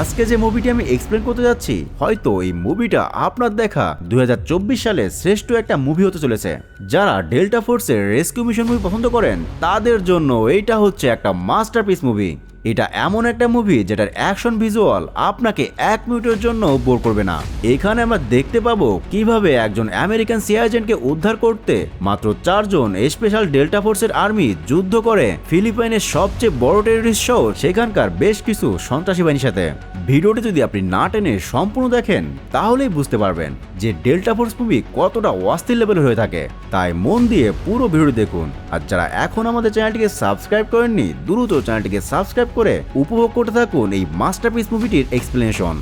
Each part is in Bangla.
আজকে যে মুভিটি আমি এক্সপ্লেন করতে যাচ্ছি, হয়তো এই মুভিটা আপনার দেখা দুই হাজার চব্বিশ সালে শ্রেষ্ঠ একটা মুভি হতে চলেছে। যারা ডেল্টা ফোর্সের রেস্কিউ মিশন মুভি পছন্দ করেন, তাদের জন্য এইটা হচ্ছে একটা মাস্টারপিস মুভি এটা এমন একটা মুভি যেটার অ্যাকশন ভিজুয়াল আপনাকে এক মিনিটের জন্য বোর করবে না। এখানে আমরা দেখতে পাবো কীভাবে একজন আমেরিকান সি এজেন্টকে উদ্ধার করতে মাত্র চারজন স্পেশাল ডেল্টা ফোর্সের আর্মি যুদ্ধ করে। ফিলিপাইনের সবচেয়ে বড় টেররিস্ট শহর সেখানকার বেশ কিছু সন্ত্রাসী বাহিনীর সাথে। ভিডিওটি যদি আপনি না টেনে সম্পূর্ণ দেখেন, তাহলেই বুঝতে পারবেন যে ডেল্টা ফোর্স মুভি কতটা অস্থির লেভেলের হয়ে থাকে। তাই মন দিয়ে পুরো ভিডিওটি দেখুন। আর যারা এখন আমাদের চ্যানেলটিকে সাবস্ক্রাইব করেননি, দ্রুত চ্যানেলটিকে সাবস্ক্রাইব করে উপভোগ করতে থাকুন এই মাস্টারপিস মুভিটির এক্সপ্লেনেশন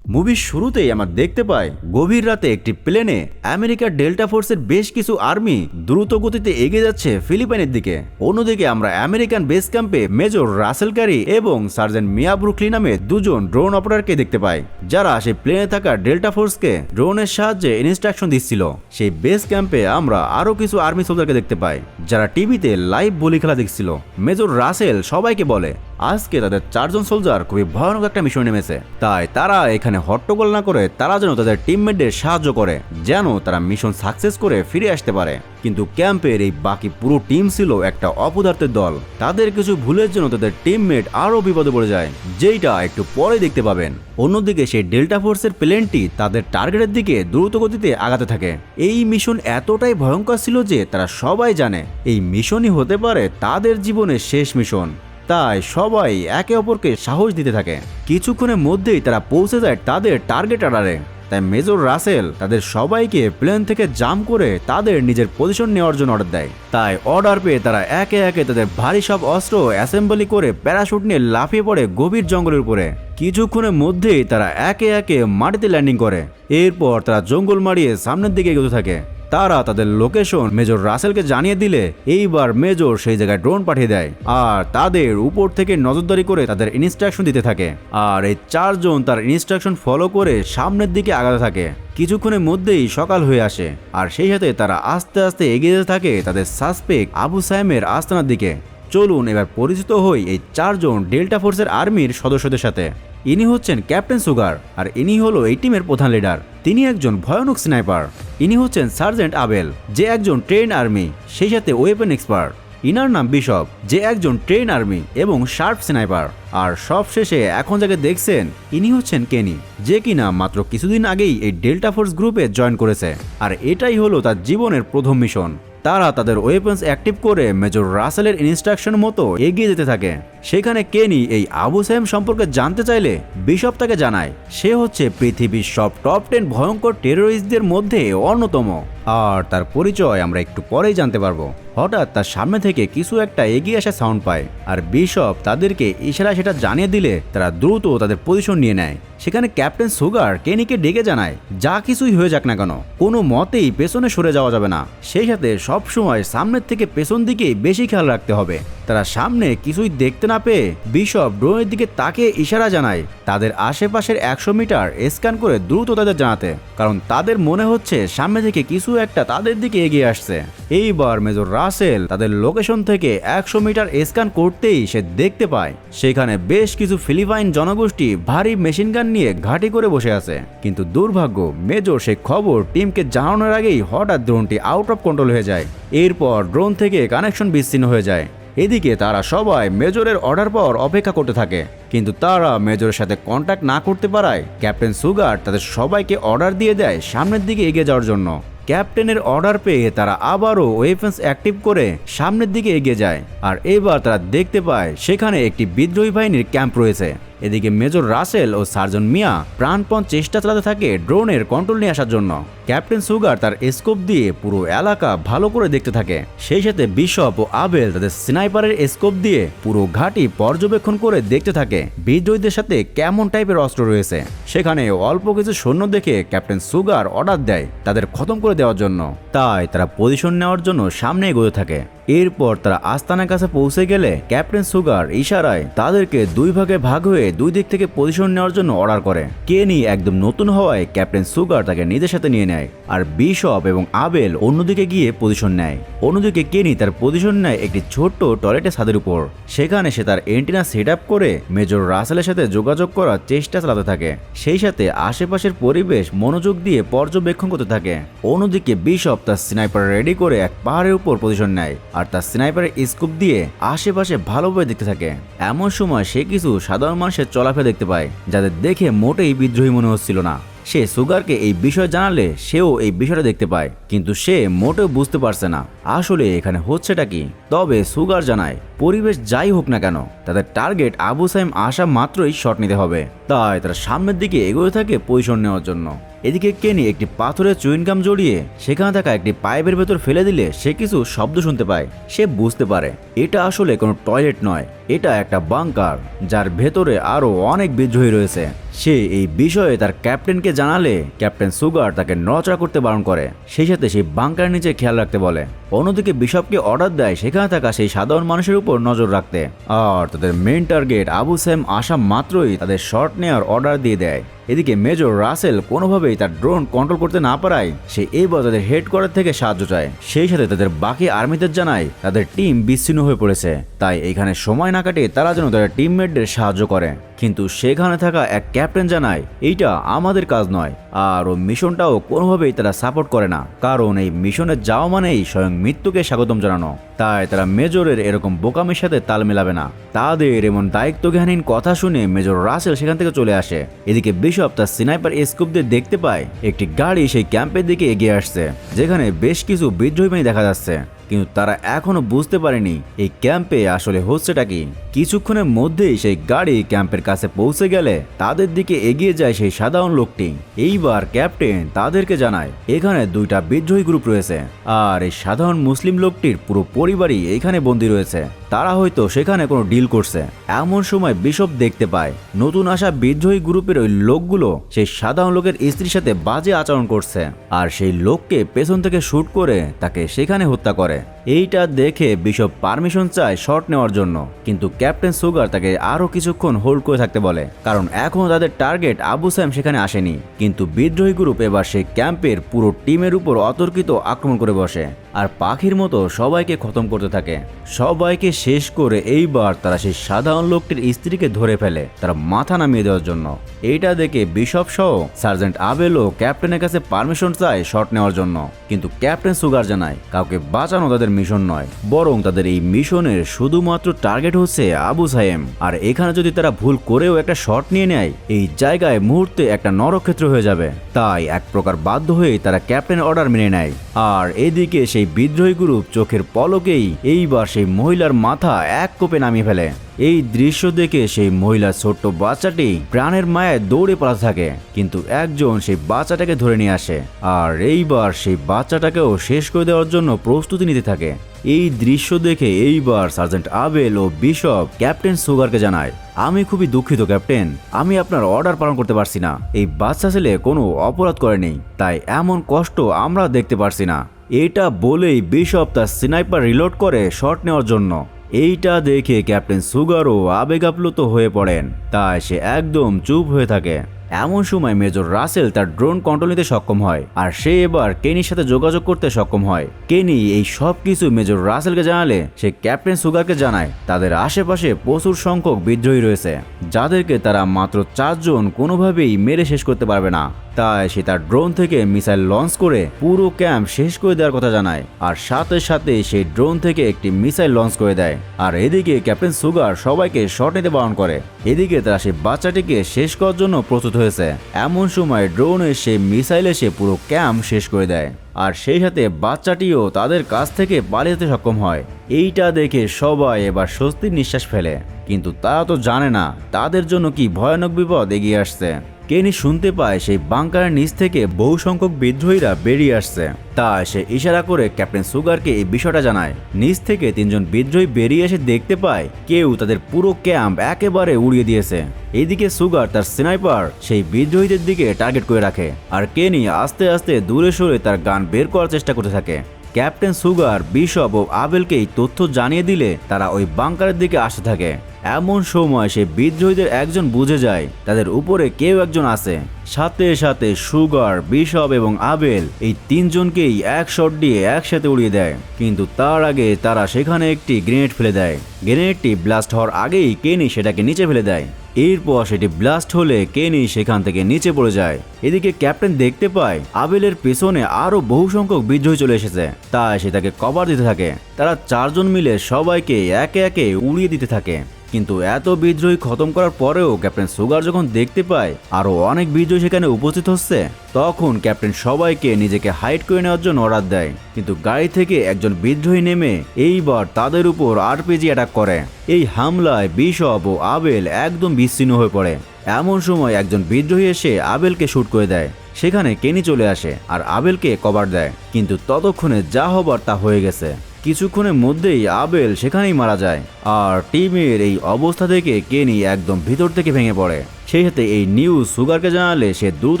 মুভির শুরুতেই আমরা দেখতে পাই গভীর রাতে একটি প্লেনে আমেরিকার ডেল্টা ফোর্সের বেশ কিছু আর্মি দ্রুত গতিতে এগিয়ে যাচ্ছে ফিলিপাইনের দিকে। অন্যদিকে আমরা আমেরিকান বেস ক্যাম্পে মেজর রাসেল ক্যারি এবং সার্জেন্ট মিয়া ব্রুকলি নামে দুজন ড্রোন অপারেটরকে দেখতে পাই, যারা সেই প্লেনে থাকা ডেল্টা ফোর্সকে ড্রোনের সাহায্যে ইনস্ট্রাকশন দিচ্ছিল। সেই বেস ক্যাম্পে আমরা আরও কিছু আর্মি সোলজারকে দেখতে পাই, যারা টিভিতে লাইভ বলি খেলা দেখছিল। মেজর রাসেল সবাইকে বলে আজকে তাদের চারজন সোলজার খুবই ভয়ানক একটা মিশন নেমেছে। তাই তারা এখানে হট্টগোল না করে তারা যেন তাদের টিমমেটদের সাহায্য করে, যেন তারা মিশন সাকসেস করে ফিরে আসতে পারে। কিন্তু ক্যাম্পের এই বাকি পুরো টিম ছিল একটা অপদার্থের দল। তাদের কিছু ভুলের জন্য তাদের টিমমেট আরও বিপদে পড়ে যায়, যেইটা একটু পরে দেখতে পাবেন। অন্যদিকে সেই ডেল্টা ফোর্সের প্লেনটি তাদের টার্গেটের দিকে দ্রুত গতিতে আগাতে থাকে। এই মিশন এতটাই ভয়ঙ্কর ছিল যে তারা সবাই জানে, এই মিশনই হতে পারে তাদের জীবনের শেষ মিশন তাই সবাই একে অপরকে সাহস দিতে থাকে। কিছুক্ষণের মধ্যেই তারা পৌঁছে যায় তাদের টার্গেট আডারে তাই মেজর রাসেল তাদের সবাইকে প্লেন থেকে জাম করে তাদের নিজের পজিশন নেওয়ার জন্য অর্ডার দেয়। তাই অর্ডার পেয়ে তারা একে একে তাদের ভারী সব অস্ত্র অ্যাসেম্বলি করে প্যারাশুট নিয়ে লাফিয়ে পড়ে গভীর জঙ্গলের উপরে। কিছুক্ষণের মধ্যেই তারা একে একে মাটিতে ল্যান্ডিং করে। এরপর তারা জঙ্গল মারিয়ে সামনের দিকে এগোতে থাকে। তারা তাদের লোকেশন মেজর রাসেলকে জানিয়ে দিলে, এইবার মেজর সেই জায়গায় ড্রোন পাঠিয়ে দেয় আর তাদের উপর থেকে নজরদারি করে তাদের ইনস্ট্রাকশন দিতে থাকে। আর এই চারজন তার ইনস্ট্রাকশন ফলো করে সামনের দিকে আগাতে থাকে। কিছুক্ষণের মধ্যেই সকাল হয়ে আসে। আর সেই সাথে তারা আস্তে আস্তে এগিয়ে যেতে থাকে তাদের সাসপেক্ট আবু সাহেমের আস্তানার দিকে। চলুন এবার পরিচিত হই এই চারজন ডেল্টা ফোর্সের আর্মির সদস্যদের সাথে। ইনি হচ্ছেন ক্যাপ্টেন সুগার আর ইনি হলো এই টিমের প্রধান লিডার। তিনি একজন ভয়ানক স্নাইপার। ইনি হচ্ছেন সার্জেন্ট আবেল, যে একজন ট্রেন আর্মি, সেই সাথে ওয়েপেন এক্সপার্ট। ইনার নাম বিশপ, যে একজন ট্রেন আর্মি এবং শার্প স্নাইপার। আর সব শেষে এখন যাকে দেখছেন, ইনি হচ্ছেন কেনি, যে কিনা মাত্র কিছুদিন আগেই এই ডেল্টা ফোর্স গ্রুপে জয়েন করেছে। আর এটাই হলো তার জীবনের প্রথম মিশন। তারা তাদের ওয়েপন্স অ্যাক্টিভ করে মেজর রাসেলের ইনস্ট্রাকশন মতো এগিয়ে যেতে থাকে। সেখানে কেনি এই আবু সাহেম সম্পর্কে জানতে চাইলে বিশপ তাকে জানায়, সে হচ্ছে পৃথিবীর সব টপ টেন ভয়ঙ্কর টেরোরিস্টদের মধ্যে অন্যতম। আর তার পরিচয় আমরা একটু পরেই জানতে পারব। হঠাৎ তার সামনে থেকে কিছু একটা এগিয়ে আসা সাউন্ড পায়, আর বিশপ তাদেরকে ইশারা সেটা জানিয়ে দিলে তারা দ্রুত তাদের পজিশন নিয়ে নেয়। সেখানে ক্যাপ্টেন সুগার কেনিকে ডেকে জানায়, যা কিছুই হয়ে যাক না কেন, কোনো মতেই পেছনে সরে যাওয়া যাবে না। সেই সাথে সবসময় সামনের থেকে পেছন দিকে বেশি খেয়াল রাখতে হবে। তারা সামনে কিছুই দেখতে না পেয়ে বিশপ ড্রোনের দিকে তাকে ইশারা জানায়, তাদের আশেপাশের একশো মিটার স্ক্যান করে দ্রুত তাদের জানাতে। কারণ তাদের মনে হচ্ছে সামনে থেকে কিছু একটা তাদের দিকে এগিয়ে আসছে। এইবার মেজর রাসেল তাদের লোকেশন থেকে একশো মিটার স্ক্যান করতেই সে দেখতে পায়, সেখানে বেশ কিছু ফিলিপাইন জনগোষ্ঠী ভারী মেশিন গান নিয়ে ঘাঁটি করে বসে আছে। কিন্তু দুর্ভাগ্য, মেজর সে খবর টিমকে জানানোর আগেই হঠাৎ ড্রোনটি আউট অফ কন্ট্রোল হয়ে যায়। এরপর ড্রোন থেকে কানেকশন বিচ্ছিন্ন হয়ে যায়। এদিকে তারা সবাই মেজরের অর্ডার পর অপেক্ষা করতে থাকে। কিন্তু তারা মেজরের সাথে কন্ট্যাক্ট না করতে পারায়, ক্যাপ্টেন সুগার তাদের সবাইকে অর্ডার দিয়ে দেয় সামনের দিকে এগিয়ে যাওয়ার জন্য। ক্যাপ্টেনের অর্ডার পেয়ে তারা আবারও ওয়েফেন্স অ্যাক্টিভ করে সামনের দিকে এগিয়ে যায়। আর এবার তারা দেখতে পায় সেখানে একটি বিদ্রোহী বাহিনীর ক্যাম্প রয়েছে। এদিকে মেজর রাসেল ও সার্জন মিয়া প্রাণপণ চেষ্টা চালাতে থাকে ড্রোনের কন্ট্রোল নিয়ে আসার জন্য। ক্যাপ্টেন সুগার তার স্কোপ দিয়ে পুরো এলাকা ভালো করে দেখতে থাকে। সেই সাথে বিশপ ও আবেল তাদের স্নাইপারের স্কোপ দিয়ে পুরো ঘাঁটি পর্যবেক্ষণ করে দেখতে থাকে বিদ্রোহীদের সাথে কেমন টাইপের অস্ত্র রয়েছে। সেখানে অল্প কিছু সৈন্য দেখে ক্যাপ্টেন সুগার অর্ডার দেয় তাদের খতম করে দেওয়ার জন্য। তাই তারা পজিশন নেওয়ার জন্য সামনে এগোতে থাকে। এরপর তারা আস্তানার কাছে পৌঁছে গেলে ক্যাপ্টেন সুগার ইশারায় তাদেরকে দুই ভাগে ভাগ হয়ে দুই দিক থেকে পজিশন নেওয়ার জন্য অর্ডার করে। কেনি একদম নতুন হওয়ায় ক্যাপ্টেন সুগার তাকে নিজের সাথে নিয়ে নেয়, আর বিশপ এবং আবেল অন্যদিকে গিয়ে পজিশন নেয়। অন্যদিকে কেনি তার পজিশন নেয় একটি ছোট্ট টয়লেটের ছাদের উপর। সেখানে সে তার এন্টিনা সেট আপ করে মেজর রাসেলের সাথে যোগাযোগ করার চেষ্টা চালাতে থাকে। সেই সাথে আশেপাশের পরিবেশ মনোযোগ দিয়ে পর্যবেক্ষণ করতে থাকে। অন্যদিকে বিশপ তার স্নাইপার রেডি করে এক পাহাড়ের উপর পজিশন নেয়, আর তার স্নাইপারের স্কুপ দিয়ে আশেপাশে ভালোভাবে দেখতে থাকে। এমন সময় সে কিছু সাধারণ মানুষের চলাফেরা দেখতে পায় যাদের দেখে মোটেই বিদ্রোহী মনে হচ্ছিল না। সে সুগারকে এই বিষয় জানালে সেও এই বিষয়টা দেখতে পায়, কিন্তু সে মোটেও বুঝতে পারছে না, আসলে এখানে হচ্ছেটা কি? তবে সুগার জানায়, পরিবেশ যাই হোক না কেন, তাদের টার্গেট আবু সাইম আসা মাত্রই শট নিতে হবে, তাই তারা সামনের দিকে এগোতে থাকে পজিশন নেওয়ার জন্য। এদিকে কেনি একটি পাথরের চুইনকাম জড়িয়ে সেখানে থাকা একটি পাইপের ভেতর ফেলে দিলে সে কিছু শব্দ শুনতে পায়, সে বুঝতে পারে, এটা আসলে কোনো টয়লেট নয়, এটা একটা বাংকার, যার ভেতরে আরও অনেক বিদ্রোহী রয়েছে। সে এই বিষয়ে তার ক্যাপ্টেনকে জানালে ক্যাপ্টেন সুগার তাকে নচড়া করতে বারণ করে। সেই সাথে সেই বাংকার নিচে খেয়াল রাখতে বলে। অন্যদিকে বিশপকে অর্ডার দেয় সেখানে থাকা সেই সাধারণ মানুষের উপর নজর রাখতে। আর তাদের মেন টার্গেট আবু সেম আসা মাত্রই তাদের শর্ট নেওয়ার অর্ডার দিয়ে দেয়। এদিকে মেজর রাসেল কোনোভাবেই তার ড্রোন কন্ট্রোল করতে না পারায় সে এবার তাদের হেড কোয়ার্টার থেকে সাহায্য চায়। সেই সাথে তাদের বাকি আর্মিদের জানায় তাদের টিম বিচ্ছিন্ন হয়ে পড়েছে। তাই এখানে সময় না কাটিয়ে তারা যেন তাদের টিমমেটদের সাহায্য করে। কিন্তু সেখানে থাকা এক ক্যাপ্টেন জানায়, এইটা আমাদের কাজ নয়। আর ও মিশনটাও কোনোভাবেই তারা সাপোর্ট করে না। কারণ এই মিশনে যাওয়া মানেই স্বয়ং মৃত্যুকে স্বাগতম জানানো। তাই তারা মেজরের এরকম বোকামের সাথে তাল মেলাবে না। তাদের এমন দায়িত্বজ্ঞানহীন কথা শুনে মেজর রাসেল সেখান থেকে চলে আসে। এদিকে বিশপ তার সিনাইপার স্কোপ দেখতে পায়, একটি গাড়ি সেই ক্যাম্পের দিকে এগিয়ে আসছে, যেখানে বেশ কিছু বিদ্রোহী দেখা যাচ্ছে। কিন্তু তারা এখনও বুঝতে পারেনি এই ক্যাম্পে আসলে হচ্ছেটা কি। কিছুক্ষণের মধ্যেই সেই গাড়ি ক্যাম্পের কাছে পৌঁছে গেলে তাদের দিকে এগিয়ে যায় সেই সাধারণ লোকটি। এইবার ক্যাপ্টেন তাদেরকে জানায়, এখানে দুইটা বিদ্রোহী গ্রুপ রয়েছে আর এই সাধারণ মুসলিম লোকটির পুরো পরিবারই এখানে বন্দী রয়েছে। তারা হয়তো সেখানে কোনো ডিল করছে। এমন সময় বিশপ দেখতে পায়, নতুন আসা বিদ্রোহী গ্রুপের ওই লোকগুলো সেই সাধারণ লোকের স্ত্রীর সাথে বাজে আচরণ করছে। আর সেই লোককে পেছন থেকে শ্যুট করে তাকে সেখানে হত্যা করে। এইটা দেখে বিশপ পারমিশন চায় শট নেওয়ার জন্য। কিন্তু ক্যাপ্টেন সুগার তাকে আরও কিছুক্ষণ হোল্ড করে থাকতে বলে, কারণ এখনও তাদের টার্গেট আবু স্যাম সেখানে আসেনি। কিন্তু বিদ্রোহী গ্রুপ এবার সেই ক্যাম্পের পুরো টিমের উপর অতর্কিত আক্রমণ করে বসে, আর পাখির মতো সবাইকে খতম করতে থাকে। সবাইকে শেষ করে এইবার তারা সেই সাধারণ লোকটির স্ত্রীকে ধরে ফেলে, তারা মাথা নামিয়ে দেওয়ার জন্য। এইটা দেখে বিশপ সহ সার্জেন্ট আবেলও ক্যাপ্টেনের কাছে পারমিশন চায় শট নেওয়ার জন্য। কিন্তু ক্যাপ্টেন সুগার জানায়, কাউকে বাঁচানো তাদের মিশন নয়, বরং তাদের এই মিশনের শুধুমাত্র টার্গেট হচ্ছে আবু সাহেম আর এখানে যদি তারা ভুল করেও একটা শট নিয়ে নেয়, এই জায়গায় মুহূর্তে একটা নরক্ষেত্র হয়ে যাবে। তাই এক প্রকার বাধ্য হয়ে তারা ক্যাপ্টেন অর্ডার মেনে নেয়। আর এদিকে সেই বিদ্রোহী গ্রুপ চোখের পলকেই এইবার সেই মহিলার মাথা এক কোপে নামিয়ে ফেলে। এই দৃশ্য দেখে সেই মহিলার ছোট্ট বাচ্চাটি প্রাণের মায়ে দৌড়ে পালাতে থাকে, কিন্তু একজন সেই বাচ্চাটাকে ধরে নিয়ে আসে আর এইবার সেই বাচ্চাটাকেও শেষ করে দেওয়ার জন্য প্রস্তুতি নিতে থাকে। এই দৃশ্য দেখে এইবার সার্জেন্ট আবেল ও বিশপ ক্যাপ্টেন সুগারকে জানায়, আমি খুবই দুঃখিত, ক্যাপ্টেন। আমি আপনার অর্ডার পালন করতে পারছি না। এই বাচ্চা ছেলে কোনো অপরাধ করেনি, তাই এমন কষ্ট আমরা দেখতে পারছি না। এটা বলেই বিশপ তার স্নাইপার রিলোড করে শট নেওয়ার জন্য। এইটা দেখে ক্যাপ্টেন সুগারও আবেগাপ্লুত হয়ে পড়েন, তাই সে একদম চুপ হয়ে থাকে। এমন সময় মেজর রাসেল তার ড্রোন কন্ট্রোল নিতে সক্ষম হয়, আর সে এবার কেনির সাথে যোগাযোগ করতে সক্ষম হয়। কেনি এই সব কিছু মেজর রাসেলকে জানালে, সে ক্যাপ্টেন সুগারকে জানায়, তাদের আশেপাশে প্রচুর সংখ্যক বিদ্রোহী রয়েছে, যাদেরকে তারা মাত্র চারজন কোনোভাবেই মেরে শেষ করতে পারবে না। তাই সে তার ড্রোন থেকে মিসাইল লঞ্চ করে পুরো ক্যাম্প শেষ করে দেওয়ার কথা জানায়। আর সাথে সাথে সেই ড্রোন থেকে একটি মিসাইল লঞ্চ করে দেয়। আর এদিকে ক্যাপ্টেন সুগার সবাইকে শট নিতে বারণ করে। এদিকে তারা সেই বাচ্চাটিকে শেষ করার জন্য প্রস্তুত হয়েছে। এমন সময় ড্রোনে সেই মিসাইল এসে পুরো ক্যাম্প শেষ করে দেয়। আর সেই সাথে বাচ্চাটিও তাদের কাছ থেকে পালিয়ে যেতে সক্ষম হয়। এইটা দেখে সবাই এবার স্বস্তির নিঃশ্বাস ফেলে। কিন্তু তারা তো জানে না তাদের জন্য কি ভয়ানক বিপদ এগিয়ে আসছে। কেনি শুনতে পায় সেই বাংকারের নিচ থেকে বহু সংখ্যক বিদ্রোহীরা বেরিয়ে আসছে। তা সে ইশারা করে ক্যাপ্টেন সুগারকে এই বিষয়টা জানায়। নিচ থেকে তিনজন বিদ্রোহী বেরিয়ে এসে দেখতে পায়, কেউ তাদের পুরো ক্যাম্প একেবারে উড়িয়ে দিয়েছে। এইদিকে সুগার তার স্নাইপার সেই বিদ্রোহীদের দিকে টার্গেট করে রাখে, আর কেনি আস্তে আস্তে দূরে সরে তার গান বের করার চেষ্টা করতে থাকে। ক্যাপ্টেন সুগার, বিশপ ও আবেলকে এই তথ্য জানিয়ে দিলে তারা ওই বাংকারের দিকে আসতে থাকে। এমন সময় সে বিদ্রোহীদের একজন বুঝে যায়, তাদের উপরে কেউ একজন আছে। সাথে সাথে সুগার, বিশপ এবং আবেল এই তিনজনকেই এক শট দিয়ে একসাথে উড়িয়ে দেয়। কিন্তু তার আগে তারা সেখানে একটি গ্রেনেড ফেলে দেয়। গ্রেনেডটি ব্লাস্ট হওয়ার আগেই কেনি সেটাকে নিচে ফেলে দেয়। এরপর সেটি ব্লাস্ট হলে কেনি সেখান থেকে নিচে পড়ে যায়। এদিকে ক্যাপ্টেন দেখতে পায়, আবেলের পেছনে আরও বহু সংখ্যক বিদ্রোহী চলে এসেছে। তাই সে তাকে কভার দিতে থাকে। তারা চারজন মিলে সবাইকে একে একে উড়িয়ে দিতে থাকে। কিন্তু এত বিদ্রোহী খতম করার পরেও ক্যাপ্টেন সুগার যখন দেখতে পায় আরও অনেক বিদ্রোহী সেখানে উপস্থিত হচ্ছে, তখন ক্যাপ্টেন সবাইকে নিজেকে হাইড করে নেওয়ার জন্য অর্ডার দেয়। কিন্তু গাড়ি থেকে একজন বিদ্রোহী নেমে এইবার তাদের উপর আরপিজি অ্যাটাক করে। এই হামলায় বিশপ ও আবেল একদম বিচ্ছিন্ন হয়ে পড়ে। এমন সময় একজন বিদ্রোহী এসে আবেলকে শ্যুট করে দেয়। সেখানে কেনি চলে আসে আর আবেলকে কভার দেয়। কিন্তু ততক্ষণে যা হবার তা হয়ে গেছে। কিছুক্ষণের মধ্যেই আবেল সেখানেই মারা যায়। আর টিমের এই অবস্থা থেকে কেনি একদম ভিতর থেকে ভেঙে পড়ে। সেই সাথে এই নিউজ সুগারকে জানালে সে দ্রুত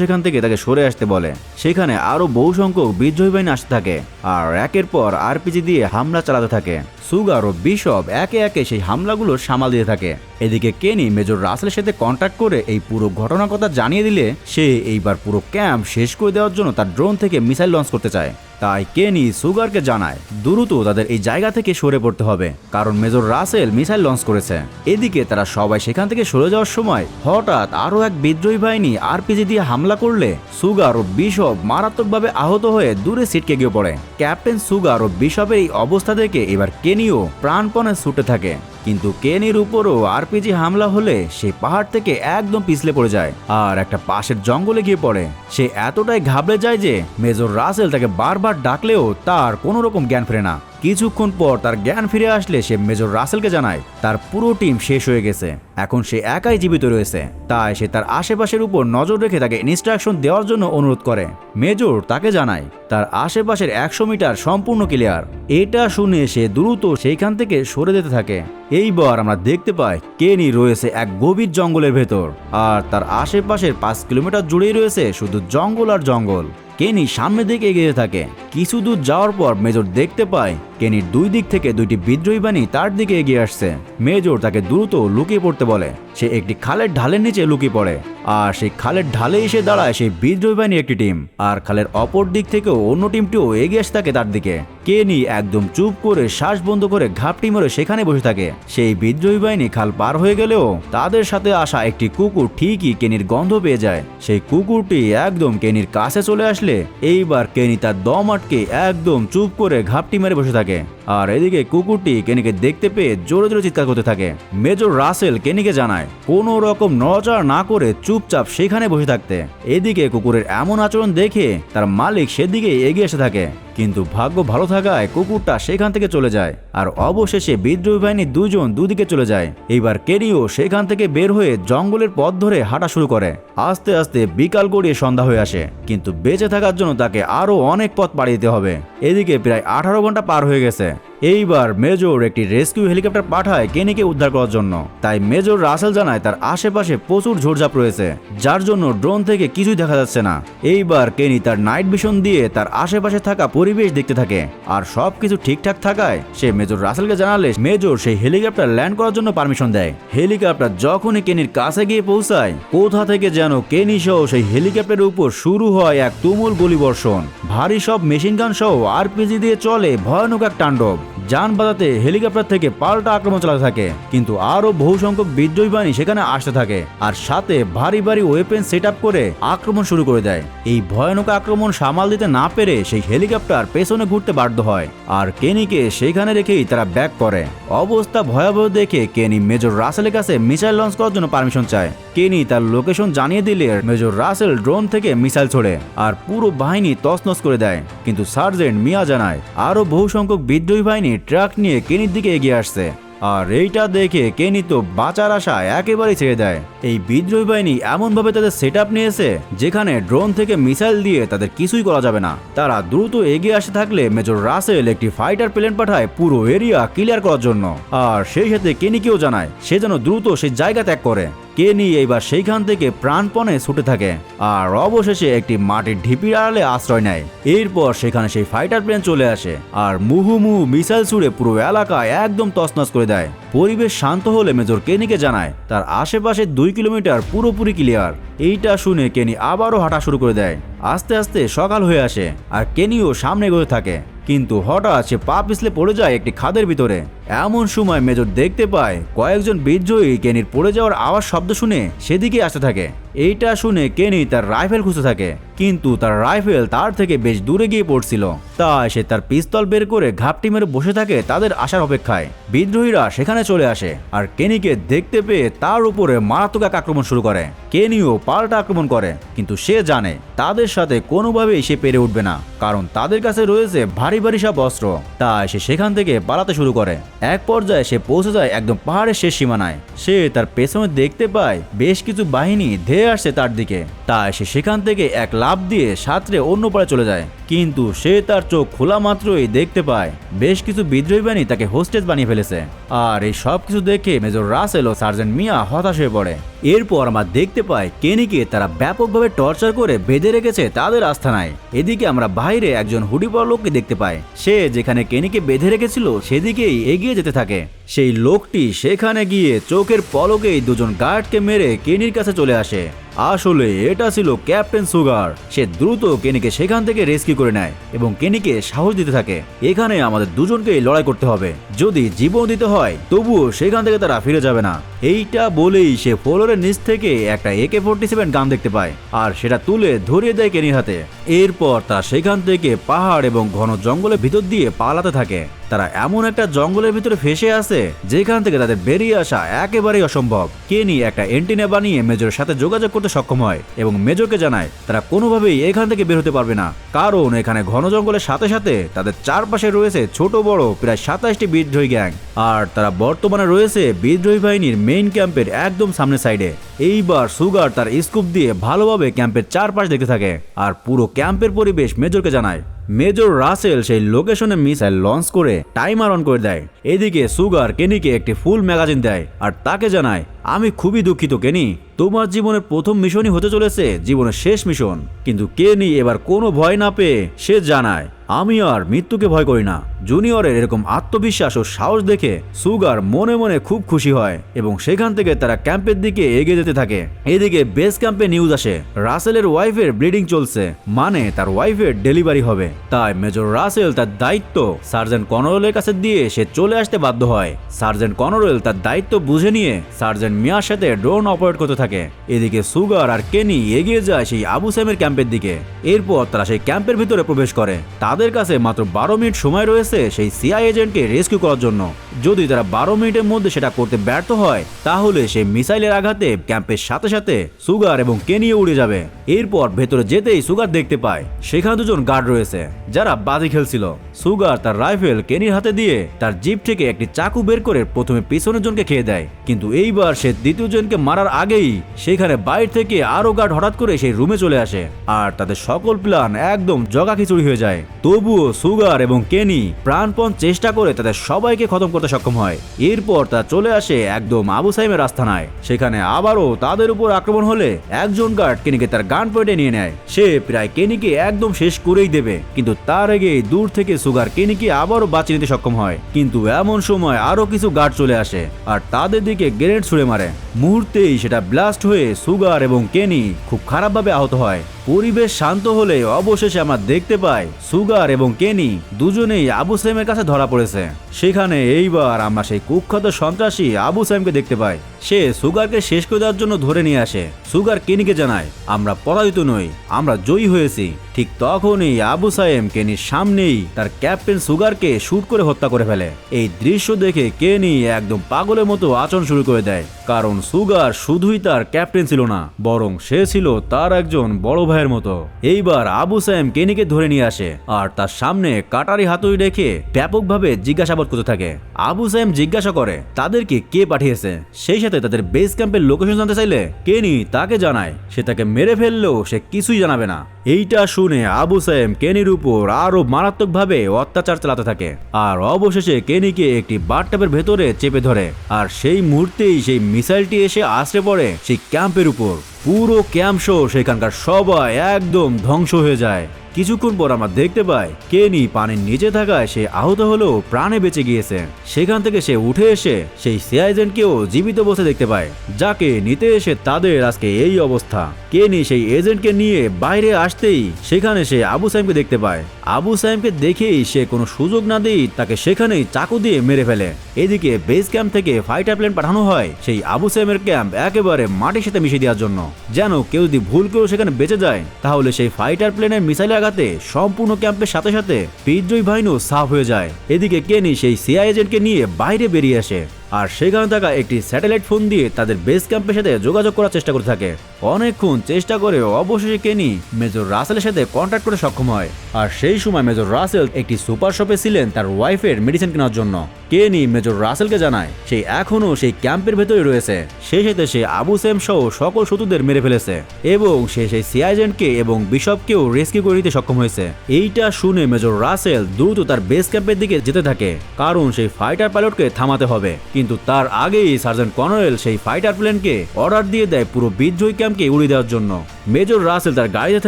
সেখান থেকে তাকে সরে আসতে বলে। সেখানে আরও বহু সংখ্যক বিদ্রোহী বাহিনী আসতে থাকে আর একের পর আরপিজি দিয়ে হামলা চালাতে থাকে। সুগার ও বিশপ একে একে সেই হামলাগুলো সামাল দিয়ে থাকে। এদিকে কেনি মেজর রাসেলের সাথে কন্ট্যাক্ট করে এই পুরো ঘটনার কথা জানিয়ে দিলে সে এইবার পুরো ক্যাম্প শেষ করে দেওয়ার জন্য তার ড্রোন থেকে মিসাইল লঞ্চ করতে চায়। তাই কেনি সুগারকে জানায়, দ্রুত তাদের এই জায়গা থেকে সরে পড়তে হবে, কারণ মেজর রাসেল মিসাইল লঞ্চ করেছে। এদিকে তারা সবাই সেখান থেকে সরে যাওয়ার সময় হঠাৎ আরও এক বিদ্রোহী বাহিনী আরপিজি দিয়ে হামলা করলে সুগার ও বিশপ মারাত্মকভাবে আহত হয়ে দূরে ছিটকে গিয়ে পড়ে। ক্যাপ্টেন সুগার ও বিশপের এই অবস্থা দেখে এবার কেনিও প্রাণপণে ছুটে থাকে। কিন্তু কেনির উপরও আরপিজি হামলা হলে সে পাহাড় থেকে একদম পিছলে পড়ে যায় আর একটা পাশের জঙ্গলে গিয়ে পড়ে। সে এতটাই ঘাবড়ে যায় যে মেজর রাসেল তাকে বারবার ডাকলেও তার কোনো রকম জ্ঞান ফেরে না। কিছুক্ষণ পর তার জ্ঞান ফিরে আসলে সে মেজর রাসেলকে জানায়, তার পুরো টিম শেষ হয়ে গেছে। এখন সে একাই জীবিত রয়েছে তাই সে তার আশেপাশের উপর নজর রেখে তাকে ইনস্ট্রাকশন দেওয়ার জন্য অনুরোধ করে। মেজর তাকে জানায়, তার আশেপাশের একশো মিটার সম্পূর্ণ ক্লিয়ার এটা শুনে সে দ্রুত সেইখান থেকে সরে যেতে থাকে। এইবার আমরা দেখতে পাই কেনি রয়েছে এক গভীর জঙ্গলের ভেতর। আর তার আশেপাশের পাঁচ কিলোমিটার জুড়েই রয়েছে শুধু জঙ্গল আর জঙ্গল। কেনি সামনের দিকে এগিয়ে থাকে। কিছু দূর যাওয়ার পর মেজর দেখতে পায়, কেনির দুই দিক থেকে দুইটি বিদ্রোহী বাহিনী তার দিকে এগিয়ে আসছে। মেজর তাকে দ্রুত লুকিয়ে পড়তে বলে। সে একটি খালের ঢালের নিচে লুকিয়ে পড়ে। আর সেই খালের ঢালে এসে দাঁড়ায় সেই বিদ্রোহী বাহিনীর একটি টিম। আর খালের অপর দিক থেকেও অন্য টিমটিও এগিয়ে আসে থাকে তার দিকে। কেনি একদম চুপ করে শ্বাস বন্ধ করে ঘাপটি মরে সেখানে বসে থাকে। সেই বিদ্রোহী বাহিনী খাল পার হয়ে গেলেও তাদের সাথে আসা একটি কুকুর ঠিকই কেনির গন্ধ পেয়ে যায়। সেই কুকুরটি একদম কেনির কাছে চলে আসলে এইবার কেনি তার দম আটকে একদম চুপ করে ঘাপটি মেরে বসে থাকে। আর এদিকে কুকুরটি কেনিকে দেখতে পেয়ে জোরে জোরে চিৎকার করতে থাকে। মেজর রাসেল কেনিকে জানায় কোনো রকম নড়াচড়া না করে চুপচাপ সেখানে বসে থাকতে। এদিকে কুকুরের এমন আচরণ দেখে তার মালিক সেদিকে এগিয়ে এসে থাকে। কিন্তু ভাগ্য ভালো থাকায় কুকুরটা সেখান থেকে চলে যায়, আর অবশেষে বিদ্রোহী বাহিনী দুজন দুদিকে চলে যায়। এইবার কেরিও সেখান থেকে বের হয়ে জঙ্গলের পথ ধরে হাঁটা শুরু করে। আস্তে আস্তে বিকাল গড়িয়ে সন্ধ্যা হয়ে আসে, কিন্তু বেঁচে থাকার জন্য তাকে আরও অনেক পথ পাড়ি দিতে হবে। এদিকে প্রায় আঠারো ঘণ্টা পার হয়ে গেছে। এইবার মেজর একটি রেস্কিউ হেলিকপ্টার পাঠায় কেনিকে উদ্ধার করার জন্য। তাই মেজর রাসেল জানায় তার আশেপাশে প্রচুর ঝোড়ঝাপ রয়েছে, যার জন্য ড্রোন থেকে কিছুই দেখা যাচ্ছে না। এইবার কেনি তার নাইট ভিশন দিয়ে তার আশেপাশে থাকা পরিবেশ দেখতে থাকে। আর সবকিছু ঠিকঠাক থাকায় সে মেজর রাসেলকে জানালে, মেজর সেই হেলিকপ্টার ল্যান্ড করার জন্য পারমিশন দেয়। হেলিকপ্টার যখনই কেনির কাছে গিয়ে পৌঁছায়, কোথা থেকে যেন কেনি সহ সেই হেলিকপ্টারের উপর শুরু হয় এক তুমুল গুলিবর্ষণ। ভারী সব মেশিন গান সহ আরপিজি দিয়ে চলে ভয়ানক এক তাণ্ডব। যান বাজাতে হেলিকপ্টার থেকে পাল্টা আক্রমণ চালাতে থাকে, কিন্তু আরও বহু সংখ্যক বিদ্রোহী বাহিনী সেখানে আসতে থাকে আর সাথে ভারী ভারী ওয়েপেন সেট করে আক্রমণ শুরু করে দেয়। এই ভয়ানক আক্রমণ সামাল দিতে না পেরে সেই হেলিকপ্টার পেছনে ঘুরতে বাধ্য হয়। আর কেনিকে সেখানে রেখেই তারা ব্যাক করে। অবস্থা ভয়াবহ দেখে কেনি মেজর রাসেলের কাছে মিসাইল লঞ্চ করার জন্য পারমিশন চায়। কেনি তার লোকেশন জানিয়ে দিলে মেজর রাসেল ড্রোন থেকে মিসাইল ছোড়ে আর পুরো বাহিনী তছনছ করে দেয়। কিন্তু সার্জেন্ট মিয়া জানায় আরও বহু সংখ্যক বিদ্রোহী বাহিনী ট্রাক নিয়ে কেনির দিকে এগিয়ে আসছে। আর এইটা দেখে কেনি তো বাঁচার আশা একেবারেই ছেড়ে দেয়। এই বিদ্রোহী বাহিনী এমনভাবে তাদের সেট নিয়েছে, যেখানে ড্রোন থেকে মিসাইল দিয়ে তাদের কিছুই করা যাবে না। তারা দ্রুত এগিয়ে আসতে থাকলে মেজর রাসেল একটি ফাইটার প্লেন পাঠায় পুরো এরিয়া ক্লিয়ার করার জন্য। আর সেই সাথে কেনিকেও জানায়, সে যেন দ্রুত সেই জায়গা ত্যাগ করে। কেনি এইবার সেইখান থেকে প্রাণপণে ছুটে থাকে। আর অবশেষে একটি মাটির ঢিপির আড়ালে আশ্রয় নেয়। এরপর সেখানে সেই ফাইটার প্লেন চলে আসে আর মুহুমুহু মিসাইল ছুড়ে পুরো এলাকা একদম তছনছ করে দেয়। পরিবেশ শান্ত হলে মেজর কেনিকে জানায়, তার আশেপাশে দুই কিলোমিটার পুরোপুরি ক্লিয়ার এইটা শুনে কেনি আবারও হাঁটা শুরু করে দেয়। আস্তে আস্তে সকাল হয়ে আসে আর কেনিও সামনে এগোতে থাকে। কিন্তু হঠাৎ সে পা পিছলে পড়ে যায় একটি খাদের ভিতরে। এমন সময় মেজর দেখতে পায় কয়েকজন বিদ্রোহী কেনির পড়ে যাওয়ার আওয়াজ শব্দ শুনে সেদিকে আসতে থাকে। এইটা শুনে কেনি তার রাইফেল খুঁজতে থাকে, কিন্তু তার রাইফেল তার থেকে বেশ দূরে গিয়ে পড়ছিল। তাই সে তার পিস্তল বের করে ঘাপটি মেরে বসে থাকে তাদের আসার অপেক্ষায়। বিদ্রোহীরা সেখানে চলে আসে আর কেনিকে দেখতে পেয়ে তার উপরে মারাত্মক এক আক্রমণ শুরু করে। কেনিও পাল্টা আক্রমণ করে, কিন্তু সে জানে তাদের সাথে কোনোভাবেই সে পেরে উঠবে না, কারণ তাদের কাছে রয়েছে ভারী ভারী সব অস্ত্র। তাই সে সেখান থেকে পালাতে শুরু করে। এক পর্যায়ে সে পৌঁছে যায় একদম পাহাড়ের শেষ সীমানায়। সে তার পেছনে দেখতে পায় বেশ কিছু বাহিনী ধেয়ে আসছে তার দিকে। তাই সে সেখান থেকে এক লাভ দিয়ে সাঁতরে অন্য পাড়ে চলে যায়। কিন্তু সে তার চোখ খোলা মাত্রই দেখতে পায়। বেশ কিছু বিদ্রোহী বাহিনী তাকে হোস্টেজ বানিয়ে ফেলেছে। আর এই সব কিছু দেখে মেজর রাসেল ও সার্জেন্ট মিয়া হতাশ হয়ে পড়ে। এরপর আমরা দেখতে পাই কেনিকে তারা ব্যাপকভাবে টর্চার করে বেঁধে রেখেছে তাদের আস্থানায় এদিকে আমরা বাইরে একজন হুডি পরা লোককে দেখতে পাই। সে যেখানে কেনিকে বেঁধে রেখেছিল, সেদিকেই এগিয়ে যেতে থাকে। সেই লোকটি সেখানে গিয়ে চোখের পলকেই দুজন গার্ডকে মেরে কেনির কাছে চলে আসে। আসলে এটা ছিল ক্যাপ্টেন সুগার। সে দ্রুত কেনিকে সেখান থেকে রেস্কিউ করে নেয় এবং কেনিকে সাহস দিতে থাকে। এখানে আমাদের দুজনকেই লড়াই করতে হবে। যদি জীবন দিতে হয়, তবুও সেখান থেকে তারা ফিরে যাবে না। এইটা বলেই সে ফ্লোরের নিচ থেকে একটা একে ফোরটি সেভেন গান দেখতে পায় আর সেটা তুলে ধরিয়ে দেয় কেনির হাতে। এরপর তারা সেখান থেকে পাহাড় এবং ঘন জঙ্গলের ভিতর দিয়ে পালাতে থাকে। তারা এমন একটা জঙ্গলের ভিতরে ফেসে আছে, যেখান থেকে তাদের বেরিয়ে আসা একেবারেই অসম্ভব। কেনি একটা এন্টিনা বানিয়ে মেজরের সাথে যোগাযোগ করতে সক্ষম হয় এবং মেজরকে জানায়, তারা কোনোভাবেই এখান থেকে বের হতে পারবে না। কারণ এখানে ঘন জঙ্গলের সাথে সাথে তাদের চারপাশে রয়েছে ছোট, বড়, প্রায় সাতাশটি বিদ্রোহী গ্যাং। আর তারা বর্তমানে রয়েছে বিদ্রোহী বাহিনীর মেইন ক্যাম্পের একদম সামনে সাইডে। এইবার সুগার তার স্কুপ দিয়ে ভালোভাবে ক্যাম্পের চারপাশ দেখতে থাকে। আর পুরো ক্যাম্পের পরিবেশ মেজরকে জানায়। মেজর রাসেল সেই লোকেশনে মিসাইল লঞ্চ করে টাইমার অন করে দেয়। এদিকে সুগার কেনিকে একটি ফুল ম্যাগাজিন দেয় আর তাকে জানায়, আমি খুবই দুঃখিত, কেনি। তোমার জীবনের প্রথম মিশনই হতে চলেছে, জীবনের শেষ মিশন। কিন্তু কেনি এবার কোনো ভয় না পেয়ে সে জানায়, আমি আর মৃত্যুকে ভয় করি না। জুনিয়রের এরকম আত্মবিশ্বাস ও সাহস দেখে সুগার মনে মনে খুব খুশি হয় এবং সেখান থেকে তারা ক্যাম্পের দিকে এগিয়ে যেতে থাকে। এদিকে বেস ক্যাম্পে নিউজ আসে, রাসেলের ওয়াইফের ব্লিডিং চলছে মানে তার ওয়াইফের ডেলিভারি হবে। তাই মেজর রাসেল তার দায়িত্ব সার্জেন্ট কনরেলের কাছে দিয়ে সে চলে আসতে বাধ্য হয়। সার্জেন্ট কনরেল তার দায়িত্ব বুঝে নিয়ে সার্জেন্ট মিয়ার সাথে ড্রোন অপারেট করতে থাকে। এদিকে সুগার আর কেনি এগিয়ে যায় সেই আবু সাইমের ক্যাম্পের দিকে। এরপর তারা সেই ক্যাম্পের ভিতরে প্রবেশ করে। তাদের কাছে মাত্র বারো মিনিট সময় রয়েছে সেই সিআই এজেন্টকে রেস্কিউ করার জন্য। যদি তারা বারো মিনিটের মধ্যে সেটা করতে ব্যর্থ হয়, তাহলে সেই মিসাইলের আঘাতে ক্যাম্পের সাথে সাথে সুগার এবং কেনিও উড়ে যাবে। এরপর ভেতরে যেতেই সুগার দেখতে পায়। সেখানে দুজন গার্ড রয়েছে, যারা বাজি খেলছিল। সুগার তার রাইফেল কেনির হাতে দিয়ে তার জিপ থেকে একটি চাকু বের করে প্রথমে পিছনের জনকে খেয়ে দেয়। কিন্তু এইবার সে দ্বিতীয় জনকে মারার আগেই সেখানে বাইরে থেকে আরও গার্ড হঠাৎ করে সেই রুমে চলে আসে। আর তাদের সকল প্ল্যান একদম জগা খিচুড়ি হয়ে যায়। তবুও সুগার এবং কেনি প্রাণপণ চেষ্টা করে তাদের সবাইকে খতম করতে সক্ষম হয়। এরপর তা চলে আসে একদম আবু সাইমের আস্থানায় সেখানে আবারও তাদের উপর আক্রমণ হলে একজন গার্ড কেনিকে তার গান পয়েন্টে নিয়ে নেয়। সে প্রায় কেনিকে একদম শেষ করেই দেবে। কিন্তু তার আগে দূর থেকে সুগার কেনিকে আবারও বাঁচিয়ে নিতে সক্ষম হয়। কিন্তু এমন সময় আরও কিছু গার্ড চলে আসে আর তাদের দিকে গ্রেনেড ছুড়ে মারে। মুহূর্তেই সেটা ব্লাস্ট হয়ে সুগার এবং কেনি খুব খারাপভাবে আহত হয়। পরিবেশ শান্ত হলে অবশেষে আমরা দেখতে পাই সুগার এবং কেনি দুজনেই আবু সাইমের কাছে ধরা পড়েছে। সেখানে এইবার আমরা সেই কুখ্যাত সন্ত্রাসী আবু সাইমকে দেখতে পাই। সে সুগারকে শেষ করে দেওয়ার জন্য ধরে নিয়ে আসে। সুগার কেনিকে জানায়, আমরা পরাজিত নই, আমরা জয়ী হয়েছি। ঠিক তখনই আবু সাইম কেনির সামনেই তার ক্যাপ্টেন সুগারকে শুট করে হত্যা করে ফেলে। এই দৃশ্য দেখে কেনি একদম পাগলের মতো আচরণ শুরু করে দেয়। কারণ সুগার শুধুই তার ক্যাপ্টেন ছিল না, বরং সে ছিল তার একজন বড় ভাইয়ের মতো। এইবার আবু সাইম কেনিকে ধরে নিয়ে আসে আর তার সামনে কাটারি হাতুড়ি রেখে ব্যাপকভাবে জিজ্ঞাসাবাদ করতে থাকে। আবু সাইম জিজ্ঞাসা করে তাদেরকে কে পাঠিয়েছে? সেই সাথে তাদের বেস ক্যাম্পের লোকেশন জানতে চাইলে কেনি তাকে জানায়। সে তাকে মেরে ফেললেও সে কিছুই জানাবে না। এইটা শুনে আবু সাইম কেনির উপর আরও মারাত্মকভাবে অত্যাচার চালাতে থাকে। আর অবশেষে কেনিকে একটি বাথটাবের ভেতরে চেপে ধরে। আর সেই মুহূর্তেই সেই মিসাইলটি এসে আশ্রে পড়ে সেই ক্যাম্পের উপর। পুরো ক্যাম্প শো সেখানকার সবাই একদম ধ্বংস হয়ে যায়। কিছুক্ষণ পর আমার দেখতে পাই কেনি পানির নিচে থাকায় সে আহত হলেও প্রাণে বেঁচে গিয়েছে। সেখান থেকে সে উঠে এসে সেই সিআইজেন্টকেও জীবিত বসে দেখতে পায়, যাকে নিতে এসে তাদের আজকে এই অবস্থা। কেনি সেই এজেন্টকে নিয়ে বাইরে আসতেই সেখানে সে আবু সাইমকে দেখতে পায়। আবু সাইমকে দেখেই সে কোনো সুযোগ না দিয়েই তাকে সেখানেই চাকু দিয়ে মেরে ফেলে। এদিকে বেস ক্যাম্প থেকে ফাইটার প্লেন পাঠানো হয় সেই আবু সাইমের ক্যাম্প একেবারে মাটির সাথে মিশিয়ে দেওয়ার জন্য। যেন কেউ যদি ভুল করেও সেখানে বেঁচে যায়, তাহলে সেই ফাইটার প্লেনের মিসাইলের আঘাতে সম্পূর্ণ ক্যাম্পের সাথে সাথে বিদ্রোহী বাহিনীও সাফ হয়ে যায়। এদিকে কেনি সেই সিআই এজেন্টকে নিয়ে বাইরে বেরিয়ে আসে। আর সেখানে থাকা একটি স্যাটেলাইট ফোন দিয়ে তাদের বেস ক্যাম্পের সাথে যোগাযোগ করার চেষ্টা করতে থাকে। অনেকক্ষণ চেষ্টা করে অবশেষে কেনি মেজর রাসেলের সাথে কন্ট্যাক্ট করে সক্ষম হয়। আর সেই সময় মেজর রাসেল একটি সুপার শপে ছিলেন তার ওয়াইফের মেডিসিন কেনার জন্য। কেনি মেজর রাসেলকে জানায়, সে এখনও সেই ক্যাম্পের ভেতরে রয়েছে। সেই সাথে সে আবু সেম সহ সকল শত্রুদের মেরে ফেলেছে। এবং সে সেই সিআইজেন্টকে এবং বিশপকেও রেস্কিউ করে নিতে সক্ষম হয়েছে। এইটা শুনে মেজর রাসেল দ্রুত তার বেস ক্যাম্পের দিকে যেতে থাকে। কারণ সেই ফাইটার পাইলটকে থামাতে হবে। কিন্তু তার আগেই সার্জেন্ট কর্নেল সেই ফাইটার প্লেনকে অর্ডার দিয়ে দেয় পুরো বিদ্রোহী ক্যাম্পকে উড়িয়ে দেওয়ার জন্য। মেজর রাসেল তার গাড়িতে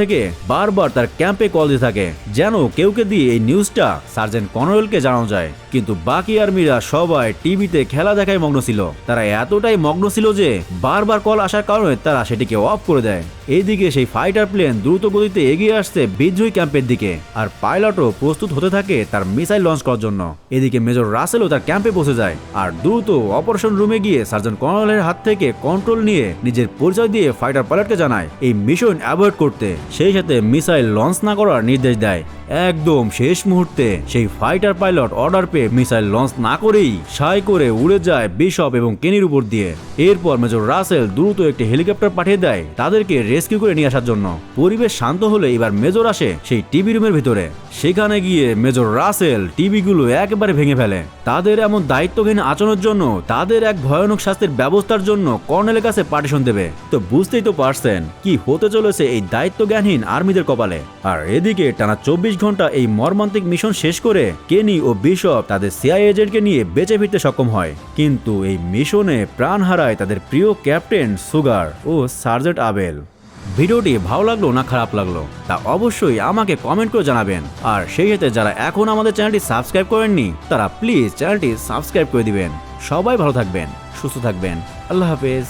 থেকে বারবার তার ক্যাম্পে কল দিয়ে থাকে, যেন কেউকে দিয়ে এই নিউজটা সার্জেন্ট কর্নেলকে জানানো যায়। কিন্তু বাকি আর্মিরা সবাই টিভিতে খেলা দেখায় মগ্ন ছিল। তারা এতটাই মগ্ন ছিল যে বারবার কল আসার কারণে তারা সেটিকে অফ করে দেয়। এইদিকে সেই ফাইটার প্লেন দ্রুত গতিতে এগিয়ে আসছে বিদ্রোহী ক্যাম্পের দিকে আর পাইলটও প্রস্তুত হতে থাকে তার মিসাইল লঞ্চ করার জন্য। এদিকে মেজর রাসেলও তার ক্যাম্পে বসে যায় আর দ্রুত অপারেশন রুমে গিয়ে সার্জন কর্নেলের হাত থেকে কন্ট্রোল নিয়ে নিজের পরিচয় দিয়ে ফাইটার পাইলটকে জানায় এই মিশন অ্যাভয়েড করতে। সেই সাথে মিসাইল লঞ্চ না করার নির্দেশ দেয়। একদম শেষ মুহূর্তে সেই ফাইটার পাইলট অর্ডার পেয়ে মিসাইল লঞ্চ না করেই সাই করে উড়ে যায় বিশপ এবং কেনির উপর দিয়ে। এরপর মেজর রাসেল দ্রুত একটি হেলিকপ্টার পাঠিয়ে দেয়। তাদেরকে রেস্কিউ করে নিয়ে আসার জন্য। পরিবেশ শান্ত হলে এবার মেজর আসে সেই টিভি রুমের ভিতরে। সেখানে গিয়ে মেজর রাসেল টিভিগুলো একেবারে ভেঙে ফেলে। তাদের এমন দায়িত্বহীন আচরণের জন্য, তাদের এক ভয়ানক শাস্তির ব্যবস্থার জন্য কর্নেলের কাছে পার্টিশন দেবে। তো বুঝতেই তো পারছেন কি হতে চলেছে এই দায়িত্ব জ্ঞানহীন আর্মিদের কপালে। আর এদিকে টানা চব্বিশ ঘণ্টা এই মর্মান্তিক মিশন শেষ করে কেনি ও বিশপ তাদের সিআই এজেন্টকে নিয়ে বেঁচে ফিরতে সক্ষম হয়। কিন্তু এই মিশনে প্রাণ হারায় তাদের প্রিয় ক্যাপ্টেন সুগার ও সার্জেন্ট আবেল। ভিডিওটি ভালো লাগল না খারাপ লাগল, তা অবশ্যই আমাকে কমেন্ট করে জানাবেন। আর সেই সাথে যারা এখন আমাদের চ্যানেলটি সাবস্ক্রাইব করেননি, তারা প্লিজ চ্যানেলটি সাবস্ক্রাইব করে দিবেন। সবাই ভালো থাকবেন, সুস্থ থাকবেন। আল্লাহ হাফেজ।